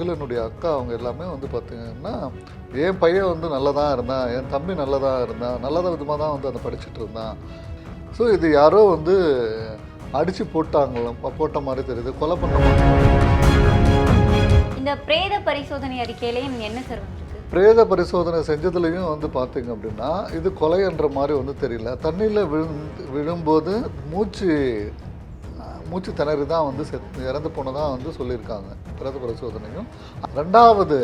முகிலனுடைய அக்கா அவங்க எல்லாமே வந்து பார்த்திங்கன்னா என் பையன் வந்து நல்லதாக இருந்தான் என் தம்பி நல்லதாக இருந்தான் நல்லத விதமாக தான் வந்து அதை படிச்சுட்டு இருந்தான். ஸோ இது யாரோ வந்து அடித்து போட்டாங்களாம் போட்ட மாதிரி தெரியுது கொலை பண்ண மாதிரி இந்த பிரேத பரிசோதனை அறிக்கையிலையும் என்ன சார் பிரேத பரிசோதனை செஞ்சதுலேயும் வந்து பார்த்தீங்க அப்படின்னா இது கொலைன்ற மாதிரி வந்து தெரியல. தண்ணியில் விழுந்து விழும்போது மூச்சு மூச்சு திணறி தான் வந்து செத் இறந்து போனதாக வந்து சொல்லியிருக்காங்க. பிறந்த பரிசோதனையும். ரெண்டாவது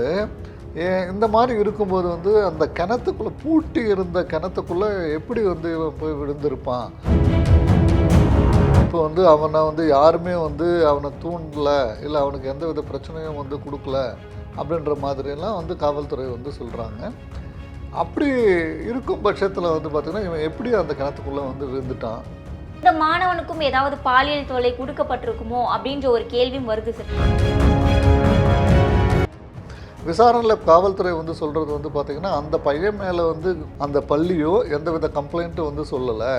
ஏ- இந்த மாதிரி இருக்கும்போது வந்து அந்த கிணத்துக்குள்ளே பூட்டி இருந்த கிணத்துக்குள்ளே எப்படி வந்து இவன் போய் விழுந்திருப்பான்? இப்போ வந்து அவனை வந்து யாருமே வந்து அவனை தூண்டல இல்லை அவனுக்கு எந்த வித பிரச்சனையும் வந்து கொடுக்கல அப்படின்ற மாதிரியெல்லாம் வந்து காவல்துறை வந்து சொல்கிறாங்க அப்படி இருக்கும் பட்சத்தில் வந்து பார்த்திங்கன்னா இவன் எப்படி அந்த கிணத்துக்குள்ளே வந்து விழுந்துட்டான்? இந்த மாணவனுக்கும் ஏதாவது பாலியல் தொல்லை கொடுக்கப்பட்டிருக்குமோ அப்படின்ற ஒரு கேள்வியும் வருது சார் விசாரணையில் காவல்துறை வந்து சொல்கிறது வந்து பார்த்திங்கன்னா அந்த பையன் மேலே வந்து அந்த பள்ளியோ எந்தவித கம்ப்ளைண்ட்டும் வந்து சொல்லலை.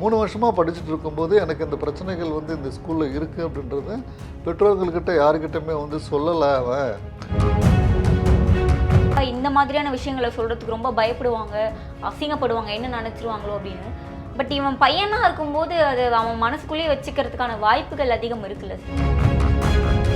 மூணு வருஷமாக படிச்சுட்டு இருக்கும்போது எனக்கு இந்த பிரச்சனைகள் வந்து இந்த ஸ்கூலில் இருக்குது அப்படின்றது பெற்றோர்கள்கிட்ட யாருக்கிட்டயுமே வந்து சொல்லலை அவன். இந்த மாதிரியான விஷயங்களை சொல்றதுக்கு ரொம்ப பயப்படுவாங்க அசிங்கப்படுவாங்க என்ன நினைச்சிருவாங்களோ அப்படின்னு. பட் இவன் பையனாக இருக்கும்போது அது அவன் மனசுக்குள்ளேயே வச்சுக்கிறதுக்கான வாய்ப்புகள் அதிகம் இருக்குல்ல சார்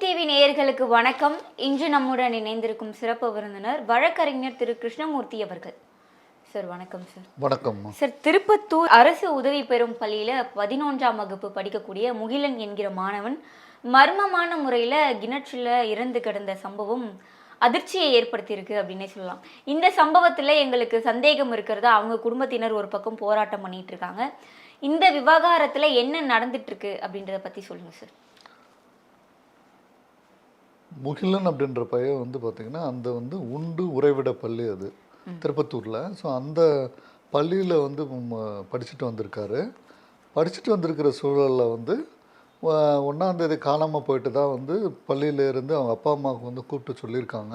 டிவி நேயர்களுக்கு வணக்கம். இன்று நம்முடன் இணைந்திருக்கும் சிறப்பு விருந்தினர் வழக்கறிஞர் திரு கிருஷ்ணமூர்த்தி அவர்கள். சார் வணக்கம் சார். வணக்கம். சார் திருப்பத்தூர் அரசு உதவி பெறும் பள்ளியில பதினொன்றாம் வகுப்பு படிக்கக்கூடிய முகிலன் என்கிற மாணவன் மர்மமான முறையில கிணற்றில் இறந்து கிடந்த சம்பவம் அதிர்ச்சியை ஏற்படுத்தியிருக்கு அப்படின்னே சொல்லலாம். இந்த சம்பவத்துல எங்களுக்கு சந்தேகம் இருக்கிறதா. அவங்க குடும்பத்தினர் ஒரு பக்கம் போராட்டம் பண்ணிட்டு இருக்காங்க. இந்த விவகாரத்துல என்ன நடந்துட்டு இருக்கு அப்படின்றத பத்தி சொல்லுங்க சார். முகிலன் அப்படின்ற பையன் வந்து பார்த்திங்கன்னா அந்த வந்து உண்டு உறைவிட பள்ளி அது திருப்பத்தூரில். ஸோ அந்த பள்ளியில் வந்து படிச்சுட்டு வந்திருக்காரு. படிச்சுட்டு வந்திருக்கிற சூழலில் வந்து ஒண்ணாந்தேதி காணாமல் போயிட்டு தான் வந்து பள்ளியில இருந்து அவங்க அப்பா அம்மாவுக்கு வந்து கூப்பிட்டு சொல்லியிருக்காங்க.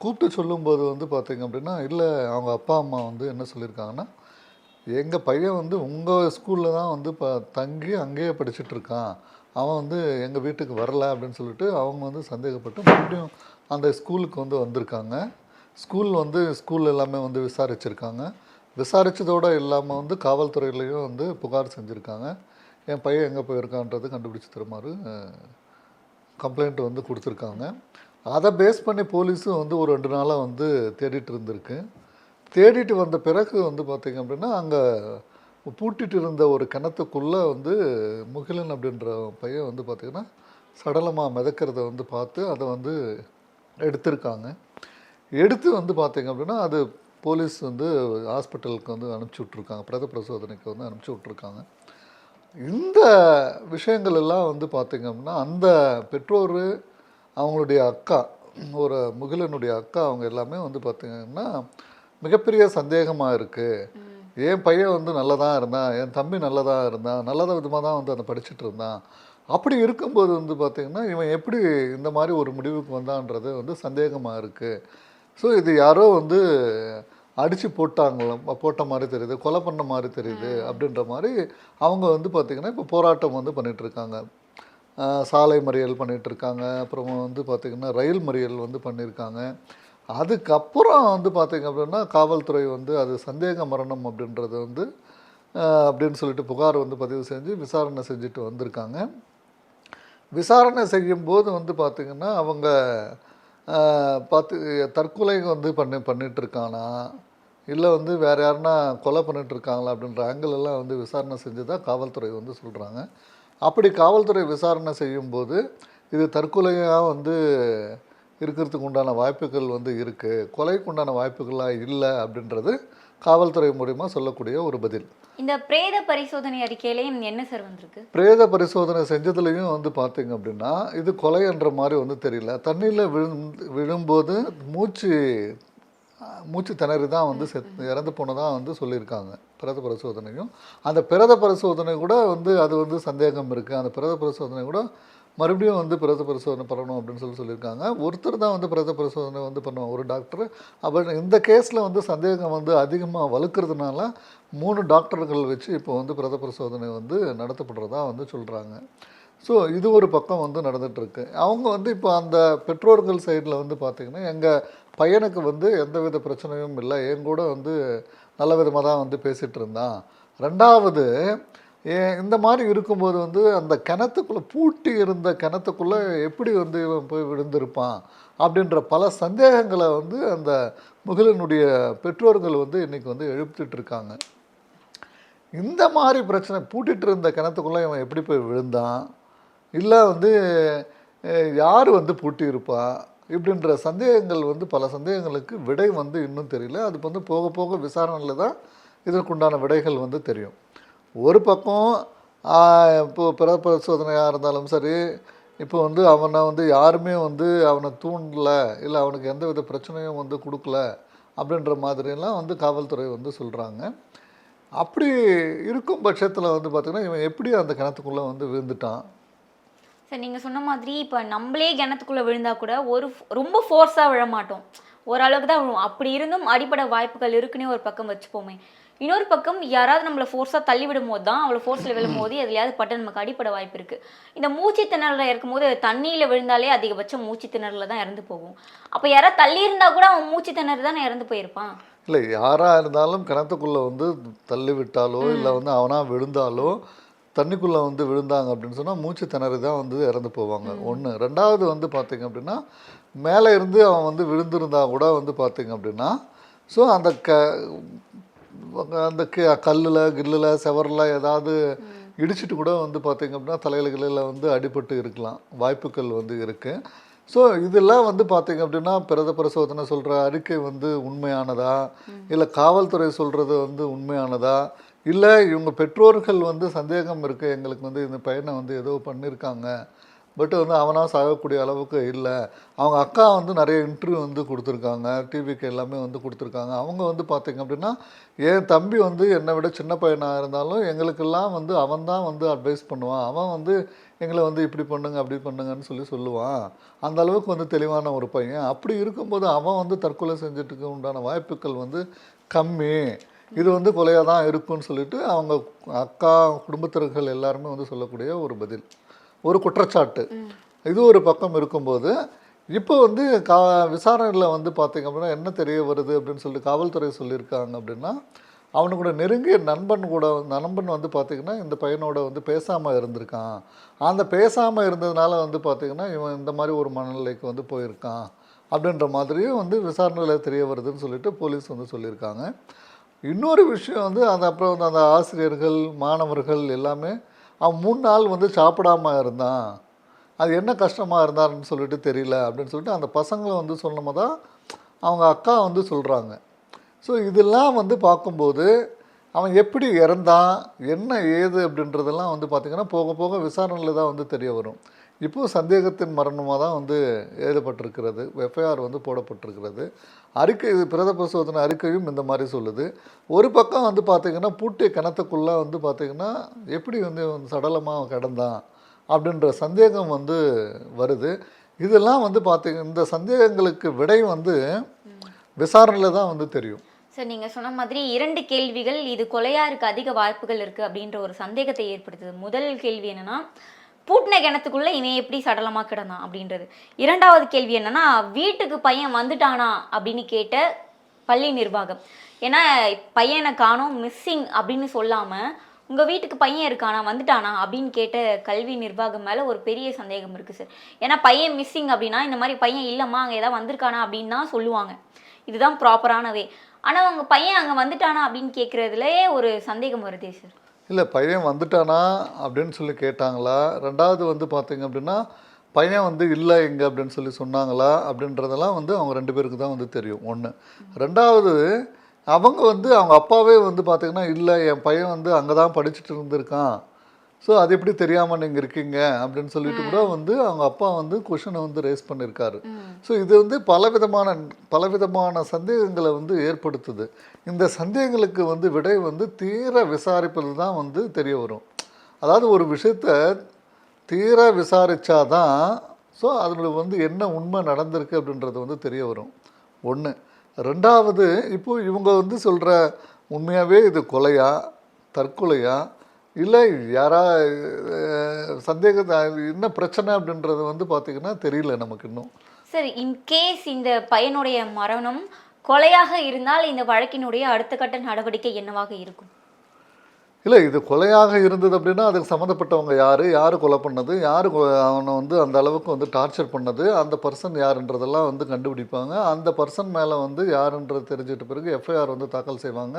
கூப்பிட்டு சொல்லும்போது வந்து பார்த்திங்க அப்படின்னா இல்லை அவங்க அப்பா அம்மா வந்து என்ன சொல்லியிருக்காங்கன்னா எங்கள் பையன் வந்து உங்கள் ஸ்கூலில் தான் வந்து இப்போ தங்கி அங்கேயே படிச்சுட்டு இருக்கான் அவன் வந்து எங்கள் வீட்டுக்கு வரலை அப்படின்னு சொல்லிட்டு அவங்க வந்து சந்தேகப்பட்டு மறுபடியும் அந்த ஸ்கூலுக்கு வந்து வந்திருக்காங்க. ஸ்கூல் வந்து ஸ்கூல் எல்லாமே வந்து விசாரிச்சிருக்காங்க. விசாரித்ததோடு இல்லாமல் வந்து காவல்துறையிலையும் வந்து புகார் செஞ்சுருக்காங்க. என் பையன் எங்கே போயிருக்கான்றது கண்டுபிடிச்சி தருமாறு கம்ப்ளைண்ட் வந்து கொடுத்துருக்காங்க. அதை பேஸ் பண்ணி போலீஸும் வந்து ஒரு ரெண்டு நாளாக வந்து தேடிட்டு இருந்திருக்கு. தேடிட்டு வந்த பிறகு வந்து பார்த்திங்க அப்படின்னா அங்கே பூட்டிட்டு இருந்த ஒரு கிணத்துக்குள்ளே வந்து முகிலன் அப்படின்ற பையன் வந்து பார்த்திங்கன்னா சடலமாக மிதக்கிறத வந்து பார்த்து அதை வந்து எடுத்திருக்காங்க. எடுத்து வந்து பார்த்திங்க அப்படின்னா அது போலீஸ் வந்து ஹாஸ்பிட்டலுக்கு வந்து அனுப்பிச்சி விட்ருக்காங்க பிரத பிரசோதனைக்கு வந்து அனுப்பிச்சி விட்ருக்காங்க இந்த விஷயங்கள் எல்லாம் வந்து பார்த்திங்க அப்படின்னா அந்த பெற்றோர் அவங்களுடைய அக்கா ஒரு முகிலனுடைய அக்கா அவங்க எல்லாமே வந்து பார்த்திங்கன்னா மிகப்பெரிய சந்தேகமாக இருக்குது என் பையன் வந்து நல்லதாக இருந்தான் என் தம்பி நல்லதாக இருந்தான் நல்லத விதமாக தான் வந்து அதை படிச்சுட்டு இருந்தான். அப்படி இருக்கும்போது வந்து பார்த்திங்கன்னா இவன் எப்படி இந்த மாதிரி ஒரு முடிவுக்கு வந்தான்றது வந்து சந்தேகமாக இருக்குது ஸோ இது யாரோ வந்து அடித்து போட்டாங்களாம் போட்ட மாதிரி தெரியுது கொலை பண்ண மாதிரி தெரியுது அப்படின்ற மாதிரி அவங்க வந்து பார்த்திங்கன்னா இப்போ போராட்டம் வந்து ஆஹ் சாலை மறியல் பண்ணிட்டு இருக்காங்க அப்புறம் வந்து பார்த்திங்கன்னா ரயில் மறியல் வந்து பண்ணியிருக்காங்க அதுக்கப்புறம் வந்து பார்த்திங்க அப்படின்னா காவல்துறை வந்து அது சந்தேக மரணம் அப்படின்றது வந்து அப்படின்னு சொல்லிட்டு புகார் வந்து பதிவு செஞ்சு விசாரணை செஞ்சுட்டு வந்திருக்காங்க. விசாரணை செய்யும்போது வந்து பார்த்திங்கன்னா அவங்க பார்த்து தற்கொலை வந்து பண்ணி பண்ணிகிட்ருக்கானா இல்லை வந்து வேறு யாருன்னா கொலை பண்ணிகிட்ருக்காங்களா அப்படின்ற ஆங்கிள் எல்லாம் வந்து விசாரணை செஞ்சு தான் காவல்துறை வந்து சொல்கிறாங்க அப்படி காவல்துறை விசாரணை செய்யும்போது இது தற்கொலையாக வந்து இருக்கிறதுக்கு உண்டான வாய்ப்புகள் வந்து இருக்குது கொலைக்கு உண்டான வாய்ப்புகளாக இல்லை அப்படின்றது காவல்துறை மூலிமா சொல்லக்கூடிய ஒரு பதில். இந்த பிரேத பரிசோதனை அறிக்கையிலையும் என்ன சார் வந்திருக்கு? பிரேத பரிசோதனை செஞ்சதுலேயும் வந்து பார்த்தீங்க அப்படின்னா இது கொலைன்ற மாதிரி வந்து தெரியல. தண்ணியில் விழுந்து விழும்போது மூச்சு மூச்சு திணறி தான் வந்து செத் இறந்து போனதாக வந்து சொல்லியிருக்காங்க. பிரேத பரிசோதனையும். அந்த பிரேத பரிசோதனை கூட வந்து அது வந்து சந்தேகம் இருக்குது அந்த பிரேத பரிசோதனை கூட மறுபடியும் வந்து பிரத பரிசோதனை பண்ணணும் அப்படின்னு சொல்லி சொல்லியிருக்காங்க. ஒருத்தர் தான் வந்து பிரத பரிசோதனை வந்து பண்ணுவாங்க. ஒரு டாக்டர் அப்போ இந்த கேஸில் வந்து சந்தேகம் வந்து அதிகமாக வலுக்கிறதுனால மூணு டாக்டர்கள் வச்சு இப்போ வந்து பிரத பரிசோதனை வந்து நடத்தப்படுறதா வந்து சொல்கிறாங்க ஸோ இது ஒரு பக்கம் வந்து நடந்துகிட்ருக்கு அவங்க வந்து இப்போ அந்த பெற்றோர்கள் சைடில் வந்து பார்த்திங்கன்னா எங்கள் பையனுக்கு வந்து எந்தவித பிரச்சனையும் இல்லை. என் கூட வந்து நல்ல விதமாக தான் வந்து பேசிகிட்டு இருந்தான். ரெண்டாவது இந்த மாதிரி இருக்கும்போது வந்து அந்த கிணத்துக்குள்ளே பூட்டி இருந்த கிணத்துக்குள்ளே எப்படி வந்து இவன் போய் விழுந்திருப்பான் அப்படின்ற பல சந்தேகங்களை வந்து அந்த முகிலனுடைய பெற்றோர்கள் வந்து இன்றைக்கி வந்து எழுப்பிட்டு இருக்காங்க. இந்த மாதிரி பிரச்சனை பூட்டிகிட்டு இருந்த கிணத்துக்குள்ளே இவன் எப்படி போய் விழுந்தான்? இல்லை வந்து யார் வந்து பூட்டி இருப்பா? இப்படின்ற சந்தேகங்கள் வந்து பல சந்தேகங்களுக்கு விடை வந்து இன்னும் தெரியல. அது வந்து போக போக விசாரணையில் தான் இதற்குண்டான விடைகள் வந்து தெரியும். ஒரு பக்கம் இப்போ பிற பரிசோதனையாக இருந்தாலும் சரி இப்போ வந்து அவனை வந்து யாருமே வந்து அவனை தூண்டலை இல்லை அவனுக்கு எந்த வித பிரச்சனையும் வந்து கொடுக்கல அப்படின்ற மாதிரிலாம் வந்து காவல்துறை வந்து சொல்கிறாங்க அப்படி இருக்கும் பட்சத்தில் வந்து பார்த்திங்கன்னா இவன் எப்படி அந்த கிணத்துக்குள்ளே வந்து விழுந்துட்டான்? சார் நீங்கள் சொன்ன மாதிரி இப்போ நம்மளே கிணத்துக்குள்ளே விழுந்தால் கூட ஒரு ரொம்ப ஃபோர்ஸாக விழ மாட்டோம். ஓரளவுக்கு தான் விழுவோம். அப்படி இருந்தும் அடிப்படை வாய்ப்புகள் இருக்குன்னே ஒரு பக்கம் வச்சுப்போமே. இன்னொரு பக்கம் யாராவது நம்மளை ஃபோர்ஸாக தள்ளி விடும் போது தான் அவ்வளோ ஃபோர்ஸில் விழும்போது எதுலையாவது பட்டு நமக்கு அடிப்பட வாய்ப்பு இருக்குது இந்த மூச்சு திணறல இருக்கும்போது தண்ணியில் விழுந்தாலே அதிகபட்சம் மூச்சு திணறல தான் இறந்து போகும். அப்போ யாராவது தள்ளி இருந்தா கூட அவன் மூச்சு திணறு தானே இறந்து போயிருப்பான்? இல்லை யாராக இருந்தாலும் கிணத்துக்குள்ளே வந்து தள்ளி விட்டாலோ இல்லை வந்து அவனாக விழுந்தாலோ தண்ணிக்குள்ளே வந்து விழுந்தாங்க அப்படின்னு சொன்னால் மூச்சு திணறி தான் வந்து இறந்து போவாங்க. ஒன்று ரெண்டாவது வந்து பார்த்தீங்க அப்படின்னா மேலே இருந்து அவன் வந்து விழுந்திருந்தா கூட வந்து பார்த்தீங்க அப்படின்னா ஸோ அந்த க அந்த கல்லில் கில்லில் செவரில் ஏதாவது இடிச்சிட்டு கூட வந்து பார்த்திங்க அப்படின்னா தலையில் கிளையில் வந்து அடிபட்டு இருக்கலாம். வாய்ப்புகள் வந்து இருக்குது ஸோ இதெல்லாம் வந்து பார்த்திங்க அப்படின்னா பிரத பரிசோதனை சொல்கிற அறிக்கை வந்து உண்மையானதா? இல்லை காவல்துறை சொல்கிறது வந்து உண்மையானதா? இல்லை இவங்க பெற்றோர்கள் வந்து சந்தேகம் இருக்குது எங்களுக்கு வந்து இந்த பையனை வந்து ஏதோ பண்ணியிருக்காங்க பட் வந்து அவனாக சாகக்கூடிய அளவுக்கு இல்லை. அவங்க அக்கா வந்து நிறைய இன்டர்வியூ வந்து கொடுத்துருக்காங்க. டிவிக்கு எல்லாமே வந்து கொடுத்துருக்காங்க. அவங்க வந்து பார்த்தீங்க அப்படின்னா என் தம்பி வந்து என்னை விட சின்ன பையனாக இருந்தாலும் எங்களுக்கெல்லாம் வந்து அவன் தான் வந்து அட்வைஸ் பண்ணுவான். அவன் வந்து எங்களை வந்து இப்படி பண்ணுங்க அப்படி பண்ணுங்கன்னு சொல்லி சொல்லுவான். அந்த அளவுக்கு வந்து தெளிவான ஒரு பையன். அப்படி இருக்கும்போது அவன் வந்து தற்கொலை செஞ்சுட்டுக்கு உண்டான வாய்ப்புகள் வந்து கம்மி. இது வந்து கொலையாக தான் இருக்கும்னு சொல்லிட்டு அவங்க அக்கா குடும்பத்தினர்கள் எல்லாருமே வந்து சொல்லக்கூடிய ஒரு பதில். ஒரு குற்றச்சாட்டு. இது ஒரு பக்கம் இருக்கும்போது இப்போ வந்து கா விசாரணையில் வந்து பார்த்திங்க அப்படின்னா என்ன தெரிய வருது அப்படின்னு சொல்லிட்டு காவல்துறை சொல்லியிருக்காங்க அப்படின்னா அவனுக்கூட நெருங்கிய நண்பன் கூட நண்பன் வந்து பார்த்திங்கன்னா இந்த பையனோட வந்து பேசாமல் இருந்திருக்கான். அந்த பேசாமல் இருந்ததுனால வந்து பார்த்திங்கன்னா இவன் இந்த மாதிரி ஒரு மனநிலைக்கு வந்து போயிருக்கான். அப்படின்ற மாதிரியும் வந்து விசாரணையில் தெரிய வருதுன்னு சொல்லிட்டு போலீஸ் வந்து சொல்லியிருக்காங்க. இன்னொரு விஷயம் வந்து அந்த அப்புறம் வந்து அந்த ஆசிரியர்கள் மாணவர்கள் எல்லாமே அவன் மூணு நாள் வந்து சாப்பிடாம இருந்தான். அது என்ன கஷ்டமாக இருந்தாருன்னு சொல்லிட்டு தெரியல அப்படின்னு சொல்லிட்டு அந்த பசங்களை வந்து சொன்னமாக தான் அவங்க அக்கா வந்து சொல்கிறாங்க ஸோ இதெல்லாம் வந்து பார்க்கும்போது அவன் எப்படி இறந்தான் என்ன ஏது அப்படின்றதெல்லாம் வந்து பார்த்திங்கன்னா போக போக விசாரணையில் தான் வந்து தெரிய வரும். இப்போது சந்தேகத்தின் மரணமாக தான் வந்து எழுதப்பட்டிருக்கிறது. எஃப்ஐஆர் வந்து போடப்பட்டிருக்கிறது. அறிக்கை இது பிரத பரிசோதனை அறிக்கையும் இந்த மாதிரி சொல்லுது. ஒரு பக்கம் வந்து பார்த்திங்கன்னா பூட்டிய கிணத்துக்குள்ளே வந்து பார்த்திங்கன்னா எப்படி வந்து சடலமாக கிடந்தான் அப்படின்ற சந்தேகம் வந்து வருது. இதெல்லாம் வந்து பார்த்திங்க இந்த சந்தேகங்களுக்கு விடை வந்து விசாரணையில் தான் வந்து தெரியும். சார் நீங்கள் சொன்ன மாதிரி இரண்டு கேள்விகள் இது கொலையாருக்கு அதிக வாய்ப்புகள் இருக்குது அப்படின்ற ஒரு சந்தேகத்தை ஏற்படுத்துது. முதல் கேள்வி என்னென்னா பூட்டின கிணத்துக்குள்ளே இவன் எப்படி சடலமாக கிடந்தான் அப்படின்றது. இரண்டாவது கேள்வி என்னென்னா வீட்டுக்கு பையன் வந்துட்டானா அப்படின்னு கேட்ட பள்ளி நிர்வாகம். ஏன்னா பையனை காணோம் மிஸ்ஸிங் அப்படின்னு சொல்லாமல் உங்கள் வீட்டுக்கு பையன் இருக்கானா வந்துட்டானா அப்படின்னு கேட்ட கல்வி நிர்வாகம் மேலே ஒரு பெரிய சந்தேகம் இருக்குது சார் ஏன்னா பையன் மிஸ்ஸிங் அப்படின்னா இந்த மாதிரி பையன் இல்லைம்மா அங்கே ஏதாவது வந்திருக்கானா அப்படின்னு தான் சொல்லுவாங்க. இதுதான் ப்ராப்பரான வே ஆனால் உங்கள் பையன் அங்கே வந்துட்டானா அப்படின்னு கேட்குறதுலே ஒரு சந்தேகம் வருதே சார் இல்லை பையன் வந்துட்டானா? அப்படின்னு சொல்லி கேட்டாங்களா. ரெண்டாவது வந்து பார்த்தீங்க அப்படின்னா பையன் வந்து இல்லை எங்கே? அப்படின்னு சொல்லி சொன்னாங்களா. அப்படின்றதெல்லாம் வந்து அவங்க ரெண்டு பேருக்கு தான் வந்து தெரியும். ஒன்று ரெண்டாவது அவங்க வந்து அவங்க அப்பாவே வந்து பார்த்திங்கன்னா இல்லை என் பையன் வந்து அங்கே தான் படிச்சுட்டு இருந்திருக்கான். ஸோ அது எப்படி தெரியாமல் நீங்கள் இருக்கீங்க அப்படின்னு சொல்லிட்டு கூட வந்து அவங்க அப்பா வந்து கொஷனை வந்து ரேஸ் பண்ணியிருக்காரு ஸோ இது வந்து பலவிதமான பலவிதமான சந்தேகங்களை வந்து ஏற்படுத்துது. இந்த சந்தேகங்களுக்கு வந்து விடை வந்து தீர விசாரிப்பது தான் வந்து தெரிய வரும். அதாவது ஒரு விஷயத்த தீர விசாரிச்சாதான் ஸோ அதில் வந்து என்ன உண்மை நடந்திருக்கு அப்படின்றது வந்து தெரிய வரும். ஒன்று ரெண்டாவது இப்போ இவங்க வந்து சொல்கிற உண்மையாகவே இது கொலையா? தற்கொலையா? இல்லை யாரா சந்தேகத்தை என்ன பிரச்சனை அப்படின்றது வந்து பார்த்திங்கன்னா தெரியல நமக்கு இன்னும். சார் இன்கேஸ் இந்த பையனுடைய மரணம் கொலையாக இருந்தால் இந்த வழக்கினுடைய அடுத்த கட்ட நடவடிக்கை என்னவாக இருக்கும்? இல்லை இது கொலையாக இருந்தது அப்படின்னா அதுக்கு சம்மந்தப்பட்டவங்க யார் யார் கொலை பண்ணது யார் அவனை வந்து அந்த அளவுக்கு வந்து டார்ச்சர் பண்ணது அந்த பர்சன் யாருன்றதெல்லாம் வந்து கண்டுபிடிப்பாங்க. அந்த பர்சன் மேலே வந்து யாருன்றது தெரிஞ்சிட்ட பிறகு எஃப்ஐஆர் வந்து தாக்கல் செய்வாங்க.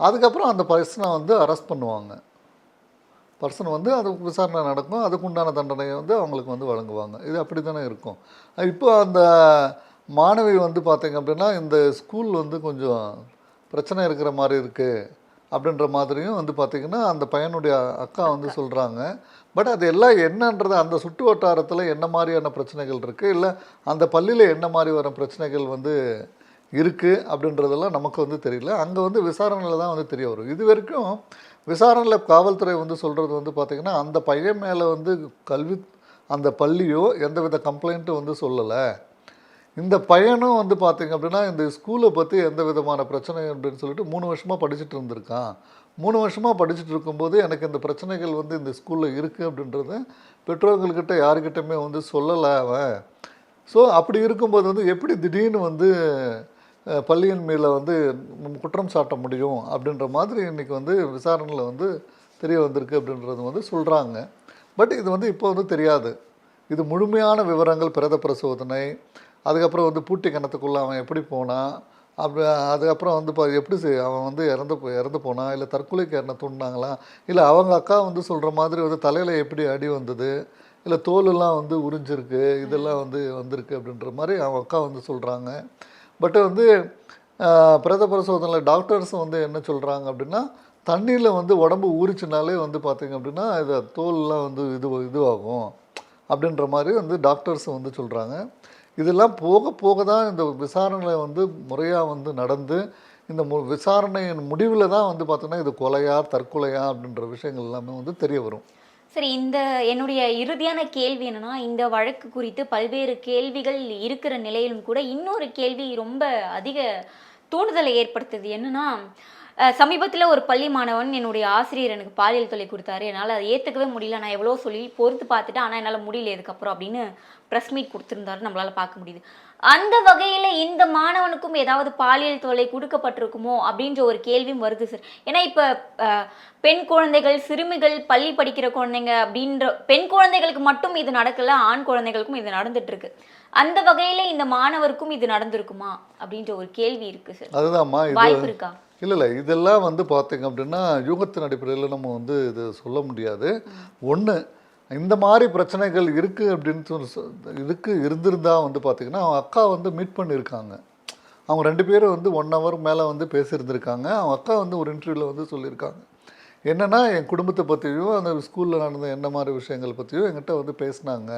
அதுக்கப்புறம் அந்த பர்சனை வந்து அரெஸ்ட் பண்ணுவாங்க. பர்சன் வந்து அது விசாரணை நடக்கும் அதுக்கு உண்டான தண்டனையை வந்து அவங்களுக்கு வந்து வழங்குவாங்க. இது அப்படி தானே இருக்கும். இப்போ அந்த மாணவி வந்து பார்த்தீங்க அப்படின்னா இந்த ஸ்கூல் வந்து கொஞ்சம் பிரச்சனை இருக்கிற மாதிரி இருக்குது அப்படின்ற மாதிரியும் வந்து பார்த்திங்கன்னா அந்த பையனுடைய அக்கா வந்து சொல்கிறாங்க பட் அது எல்லாம் என்னன்றது அந்த சுற்று வட்டாரத்தில் என்ன மாதிரியான பிரச்சனைகள் இருக்குது இல்லை அந்த பள்ளியில் என்ன மாதிரி வர பிரச்சனைகள் வந்து இருக்குது அப்படின்றதெல்லாம் நமக்கு வந்து தெரியல. அங்கே வந்து விசாரணையில் தான் வந்து தெரிய வரும். இது வரைக்கும் விசாரணையில் காவல்துறை வந்து சொல்கிறது வந்து பார்த்திங்கன்னா அந்த பையன் மேலே வந்து கல்வி அந்த பள்ளியோ எந்தவித கம்ப்ளைண்ட்டும் வந்து சொல்லலை. இந்த பையனும் வந்து பார்த்தீங்க அப்படின்னா இந்த ஸ்கூலை பற்றி எந்த விதமான பிரச்சனை அப்படின்னு சொல்லிட்டு மூணு வருஷமாக படிச்சுட்டு இருந்திருக்கான். மூணு வருஷமாக படிச்சுட்டு இருக்கும்போது எனக்கு இந்த பிரச்சனைகள் வந்து இந்த ஸ்கூலில் இருக்குது அப்படின்றத பெற்றோர்கள்கிட்ட யாருக்கிட்டமே வந்து சொல்லலை அவன். ஸோ அப்படி இருக்கும்போது வந்து எப்படி திடீர்னு வந்து பள்ளியின் மேலே வந்து குற்றம் சாட்ட முடியும் அப்படின்ற மாதிரி இன்றைக்கி வந்து விசாரணையில் வந்து தெரிய வந்திருக்கு அப்படின்றது வந்து சொல்கிறாங்க பட் இது வந்து இப்போ வந்து தெரியாது. இது முழுமையான விவரங்கள் பிரத பரிசோதனை அதுக்கப்புறம் வந்து பூட்டி கிணத்துக்குள்ளே அவன் எப்படி போனான் அப்படி அதுக்கப்புறம் வந்து இப்போ எப்படி செய்- அவன் வந்து இறந்து போ- இறந்து போனான் இல்லை தற்கொலைக்கு யாருனா தூண்டினாங்களா இல்லை அவங்க அக்கா வந்து சொல்கிற மாதிரி வந்து தலையில் எப்படி அடி வந்தது இல்லை தோலெல்லாம் வந்து உறிஞ்சிருக்கு இதெல்லாம் வந்து வந்திருக்கு அப்படின்ற மாதிரி அவங்க அக்கா வந்து சொல்கிறாங்க பட் வந்து பிரத பிரேத பரிசோதனையில் டாக்டர்ஸ் வந்து என்ன சொல்கிறாங்க அப்படின்னா தண்ணியில் வந்து உடம்பு ஊறிச்சுனாலே வந்து பார்த்திங்க அப்படின்னா இது தோல்லாம் வந்து இது இதுவாகும் அப்படின்ற மாதிரி வந்து டாக்டர்ஸ் வந்து சொல்கிறாங்க இதெல்லாம் போக போக தான் இந்த விசாரணை வந்து முறையாக வந்து நடந்து இந்த மு விசாரணையின் முடிவில் தான் வந்து பார்த்தோன்னா இது கொலையா தற்கொலையா அப்படின்ற விஷயங்கள் எல்லாமே வந்து தெரிய வரும். சரி இந்த என்னுடைய இறுதியான கேள்வி என்னன்னா இந்த வழக்கு குறித்து பல்வேறு கேள்விகள் இருக்கிற நிலையிலும் கூட இன்னொரு கேள்வி ரொம்ப அதிக தூண்டுதலை ஏற்படுத்துது. என்னன்னா சமீபத்தில் ஒரு பள்ளி மாணவன் என்னுடைய ஆசிரியர் எனக்கு பாலியல் தொல்லை கொடுத்தாரு. என்னால் அதை ஏற்றுக்கவே முடியல. நான் எவ்வளோ சொல்லி பொறுத்து பார்த்துட்டு ஆனால் என்னால் முடியல இதுக்கப்புறம் அப்படின்னு ப்ரெஸ் மீட் கொடுத்துருந்தாரு. நம்மளால் பார்க்க முடியுது. அந்த வகையில் இந்த மாணவனுக்கும் ஏதாவது பாலியல் தொல்லை கொடுக்கப்பட்டிருக்குமோ அப்படின்ற ஒரு கேள்வியும் வருது சார் ஏன்னா இப்போ பெண் குழந்தைகள் சிறுமிகள் பள்ளி படிக்கிற குழந்தைங்க அப்படின்ற பெண் குழந்தைகளுக்கு மட்டும் இது நடக்கல ஆண் குழந்தைகளுக்கும் இது நடந்துட்டு இருக்கு அந்த வகையில இந்த மாணவருக்கும் இது நடந்திருக்குமா அப்படின்ற ஒரு கேள்வி இருக்கு சார் அதுதான்மா வாய்ப்பு இருக்கா? இல்லை இல்லை. இதெல்லாம் வந்து பார்த்தீங்க அப்படின்னா யூகத்தின் அடிப்படையில் நம்ம வந்து இது சொல்ல முடியாது. ஒன்று இந்த மாதிரி பிரச்சனைகள் இருக்குது அப்படின்னு சொல்லி சொ- இதுக்கு இருந்திருந்தா வந்து பார்த்திங்கன்னா அவன் அக்கா வந்து மீட் பண்ணியிருக்காங்க அவங்க ரெண்டு பேரும் வந்து ஒன் ஹவர் மேலே வந்து பேசியிருந்திருக்காங்க. அவங்க அக்கா வந்து ஒரு இன்டர்வியூவில் வந்து சொல்லியிருக்காங்க. என்னென்னா என் குடும்பத்தை பற்றியும் அந்த ஸ்கூலில் நடந்த என்ன மாதிரி விஷயங்கள் பற்றியும் என்கிட்ட வந்து பேசினாங்க.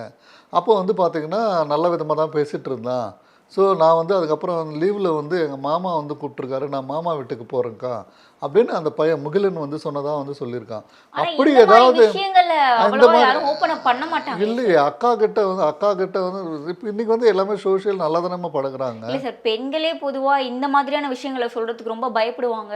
அப்போ வந்து பார்த்திங்கன்னா நல்ல விதமாக தான் பேசிகிட்டு இருந்தான். ஸோ நான் வந்து அதுக்கப்புறம் லீவில் வந்து எங்கள் மாமா வந்து கூப்பிட்ருக்காரு நான் மாமா வீட்டுக்கு போகிறேங்க்கா அப்படின்னு அந்த பையன் முகிலன் வந்து சொன்னதாக வந்து சொல்லியிருக்கான். அப்படி ஏதாவது அந்த மாதிரி- இல்லையே அக்கா கிட்ட வந்து அக்கா கிட்ட வந்து இப்போ இன்னைக்கு வந்து எல்லாமே சோஷியல் நல்லதனமாக பழகுறாங்க இல்ல சார் பெண்களே பொதுவா இந்த மாதிரியான விஷயங்களை சொல்றதுக்கு ரொம்ப பயப்படுவாங்க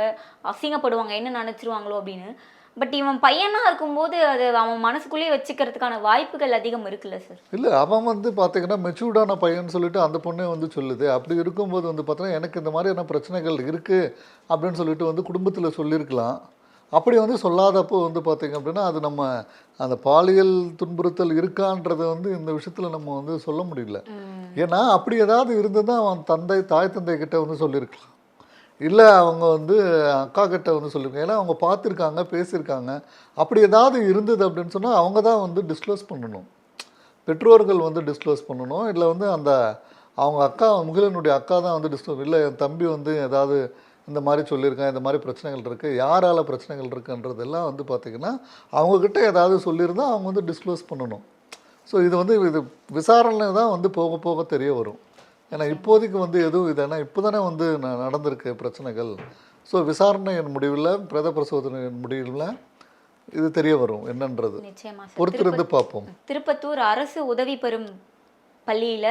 அசிங்கப்படுவாங்க என்ன நினைச்சிருவாங்களோ அப்படின்னு. பட் இவன் பையனா இருக்கும்போது அது அவன் மனசுக்குள்ளேயே வச்சுக்கிறதுக்கான வாய்ப்புகள் அதிகம் இருக்குல்ல சார்? இல்லை அவன் வந்து பார்த்தீங்கன்னா மெச்சூர்டான பையன் சொல்லிட்டு அந்த பொண்ணே வந்து சொல்லுது. அப்படி இருக்கும்போது வந்து பார்த்தீங்கன்னா எனக்கு இந்த மாதிரியான பிரச்சனைகள் இருக்குது அப்படின்னு சொல்லிட்டு வந்து குடும்பத்தில் சொல்லியிருக்கலாம் அப்படி வந்து சொல்லாதப்போ வந்து பார்த்தீங்க அப்படின்னா அது நம்ம அந்த பாலியல் துன்புறுத்தல் இருக்கான்றதை வந்து இந்த விஷயத்தில் நம்ம வந்து சொல்ல முடியல. ஏன்னா அப்படி ஏதாவது இருந்ததுன்னா அவன் தந்தை தாய் தந்தை கிட்ட வந்து சொல்லியிருக்கலாம் இல்லை அவங்க வந்து அக்கா கிட்ட வந்து சொல்லியிருக்காங்க ஏன்னா அவங்க பார்த்துருக்காங்க பேசியிருக்காங்க. அப்படி ஏதாவது இருந்தது அப்படின்னு சொன்னால் அவங்க தான் வந்து டிஸ்க்ளோஸ் பண்ணணும். பெற்றோர்கள் வந்து டிஸ்க்ளோஸ் பண்ணணும். இல்லை வந்து அந்த அவங்க அக்கா முகிலனுடைய அக்கா தான் வந்து டிஸ்க்ளோஸ் இல்லை என் தம்பி வந்து ஏதாவது இந்த மாதிரி சொல்லியிருக்கேன் இந்த மாதிரி பிரச்சனைகள் இருக்குது யாரால பிரச்சனைகள் இருக்குன்றதெல்லாம் வந்து பார்த்திங்கன்னா அவங்கக்கிட்ட ஏதாவது சொல்லியிருந்தால் அவங்க வந்து டிஸ்க்ளோஸ் பண்ணணும். ஸோ இது வந்து இது விசாரணை தான் வந்து போக போக தெரிய வரும். ஏன்னா இப்போதைக்கு வந்து எதுவும் இது ஏன்னா இப்போ தானே வந்து நடந்திருக்கு பிரச்சனைகள். ஸோ விசாரணையின் முடிவில் பிரேத பரிசோதனையின் முடிவில் இது தெரிய வரும் என்னன்றது. பொறுத்திருந்து பார்ப்போம். திருப்பத்தூர் அரசு உதவி பெறும் பள்ளியில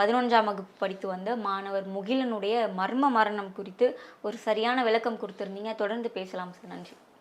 பதினொன்றாம் வகுப்பு படித்து வந்த மாணவர் முகிலனுடைய மர்ம மரணம் குறித்து ஒரு சரியான விளக்கம் கொடுத்திருந்தீங்க. தொடர்ந்து பேசலாம் சார். நன்றி.